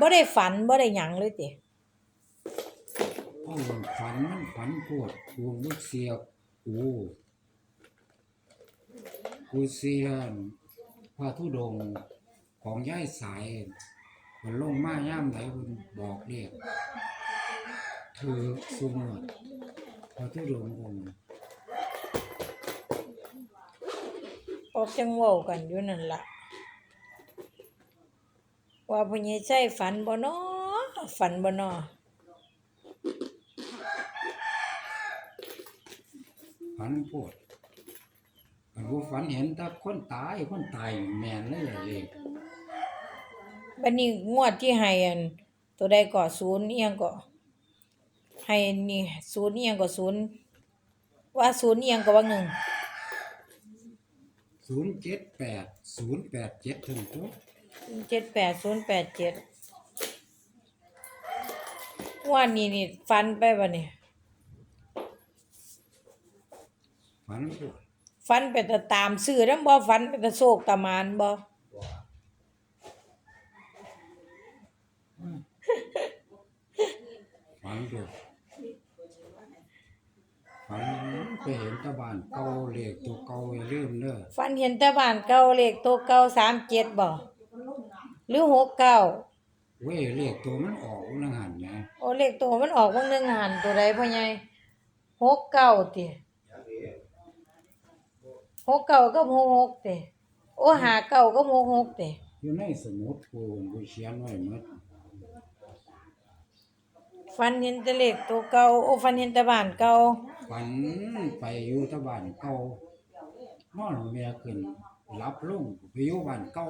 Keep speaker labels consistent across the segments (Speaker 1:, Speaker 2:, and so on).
Speaker 1: บ่ได้ฝันบ่ได้หยังเลยติ
Speaker 2: โอ้ฝันมันฝันปวดกูลูกเสียกูกูเสียพระธุดงค์ของย่ายสายมันลงมาย่ามไหนมันบอกเรียกถือสุงวดพระธุดงค์องค์
Speaker 1: ออกจังเว้ากันอยู่นั่นล่ะ ว่าพ่อใหญ่ใช่ฝันบ่น้อฝันบ่น้อ
Speaker 2: ฝันปวดมันกูฝันเห็นแต่คนตายคนตายแมนเลยล่ะเลย
Speaker 1: บัดนี้งวดที่ให้อันตัวใดก็ศูนย์อีหยังก็ให้นี่ศูนย์อีหยังก็ศูนย์ว่าศูนย์อีหยังก็ว่าหนึ่ง
Speaker 2: ศูนย์เจ็ดแปดศูนย์แปดเจ็ดถึงตัว
Speaker 1: เจ็ดแปดศูนย์แปดเจ็ดว่านี่นี่ฟันไปบ่เนี่ย
Speaker 2: ฝันปวด
Speaker 1: ฟันไปแต่ตามซื้อนำบ่ฟันไปแต่โศกตะมานบ่
Speaker 2: ฝันปวดฝันไปเห็นตะบานเก่าเลขตัวเก่าอย่าลืมเด้อ
Speaker 1: ฟันเห็นแต่บ้านเก่าเลขตัวเก่าสามเจ็ดบ่ หรือหกเก้า
Speaker 2: เว้ยเลขตัวมันออกนังหันไง
Speaker 1: โอ้เลขตัวมันออกบางหนึงหันตัวใดพ่อใหญ่หกเก้าติหกเก้ากับหกหกติโอ้หาเก้ากับหกหกติ
Speaker 2: อยู่ในสมุดกูกูเขียนไว้หมด
Speaker 1: ฟันเห็นแต่เลขตัวเก่าโอ้ฟันเห็นแต่บ้านเก่า
Speaker 2: ฝันไปอยู่ตะบานเก่านอนเมียขึ้นรับลงไปอยู่บ้านเก่า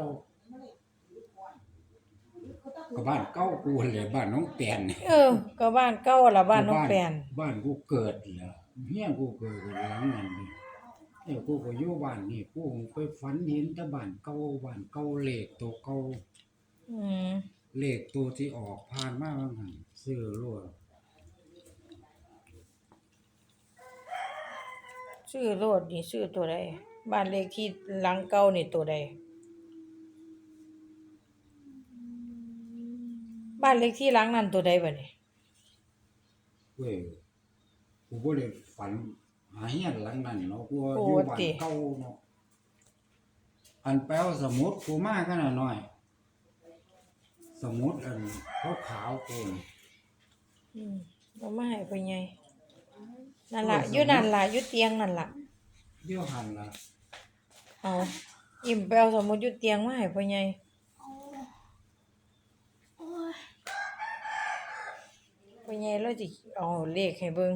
Speaker 2: ก็บ้านเก่ากูเลยบ้านน้องแปนนี่
Speaker 1: เออ ก็บ้านเก่าล่ะบ้านน้องแปน
Speaker 2: บ้านกูเกิดเหรอเฮียกูเกิดอยู่หลังนั้นนี่เอ้ยกูก็อยู่บ้านนี่กูไปฝันเห็นแต่บ้านเก่าบ้านเก่าเลขตัวเก่า
Speaker 1: อืม
Speaker 2: เลขตัวที่ออกผ่านมาบางหันซื้อรวด
Speaker 1: ชื่อโลดนี่ชื่อตัวใดบ้านเลขที่หลังเก่านี่ตัวใด บ้านเลขที่หลังนั้นตัวใดบัดนี้
Speaker 2: เว้ยกูบ่ได้ฝันหาเฮียนหลังนั้นเนาะกูว่า
Speaker 1: โอ้
Speaker 2: อยู่บ้าน
Speaker 1: ติ
Speaker 2: เก่าเนาะอันแปลวสมุดกูมากันน่ะหน่อย สมุดอันขาวๆกูนี่
Speaker 1: อืมเอามาให้พ่อใหญ่นั่นล่ะอยู่นั่นล่ะอยู่เตียงนั่นล่ะ
Speaker 2: เดี๋ยวหันล่ะ
Speaker 1: เอาอิ่มไปเอาสมุดอยู่เตียงมาให้พ่อใหญ่พ่อ ใหญ่เราสิเอาเลขให้เบิ่ง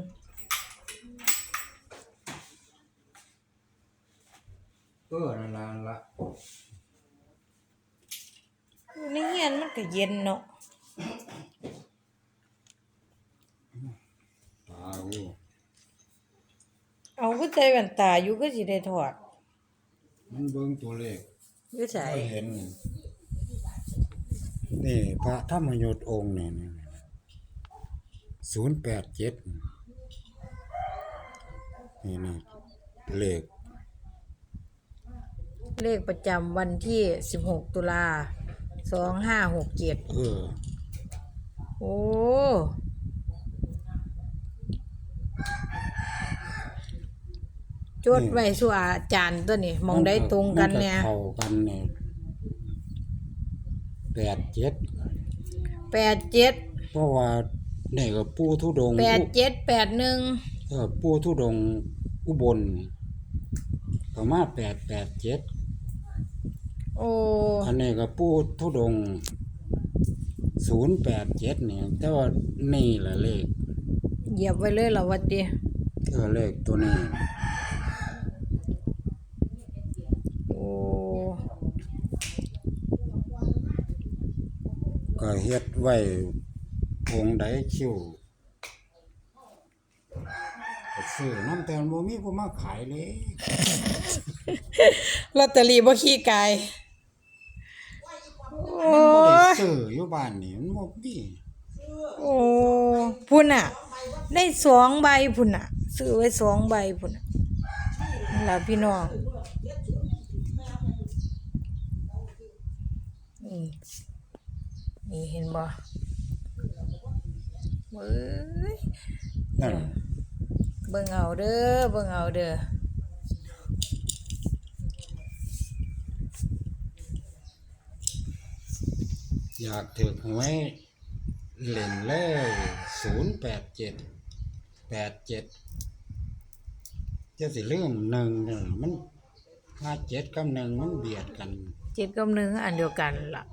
Speaker 2: เออนั่นละนั่นล่ะ
Speaker 1: อยู่ในเฮียนมันก็เย็นเนาะ
Speaker 2: ตากู
Speaker 1: เอาก็ใจแว่นตาอยู่ก็สิได้ถอด
Speaker 2: มันเบิ่งตัวเลข
Speaker 1: อยู่ไส
Speaker 2: บ่เห็น นี่พระธรรมยุทธ์องค์นี่นี่ ศูนย์แปดเจ็ดนี่นี่เลข
Speaker 1: เลขประจำวันที่ 16 ตุลา2567
Speaker 2: เออ
Speaker 1: โอ้ จดไว้สู่อาจารย์ตัวนี้มองได้ตรงกันเนี่ย
Speaker 2: มัเข้ากันเนี่ยแปดเจ็ด
Speaker 1: แปดเจ็ด
Speaker 2: เพราะว่า นี่ก็ปู่ทุดงค์
Speaker 1: แปดเจ็ดแปดหนึ่ง
Speaker 2: เออปู่ทุดงค์อุบลประมาณแปดแปดเจ็ด
Speaker 1: โอ้
Speaker 2: อันนี้ก็ปู่ทุดงศูนย์แปดเจ็ดเนี่ยแต่ว่านี่แหละเลข
Speaker 1: เหยียบไว้เลยเหรอวัดดี
Speaker 2: เออเลขตัวนี้
Speaker 1: โอ้
Speaker 2: ก็เฮ็ดไว้ องค์ใดคิวก็ซื้อน้ำแต่บ่มีผู้มาขายเลย
Speaker 1: ลอตเตอรี่บ่ขี้ไก่โอ้
Speaker 2: มันบ่ได้
Speaker 1: ย
Speaker 2: ซื้ออยู่บ้านนี่มันบ่มี
Speaker 1: โอ้พุ่นอะ ได้สองใบพุ่นอะ ซื้อไว้สองใบพุ่นอะนี่ล่ะพี่น้องอืมนี่เห็นบ่ เอ้ย
Speaker 2: นั่น
Speaker 1: เบิ่งเอาเด้อเบิ่งเอาเด้อ
Speaker 2: อยากถือหวยเล่นเลยศูนย์แปดเจ็ดแปดเจ็ดจะสิลืมหนึ่งหนึ่งมันห้าเจ็ดกับหนึ่งมันเบียดกัน
Speaker 1: เจ็ดกับหนึ่งอันเดียวกันล่ะ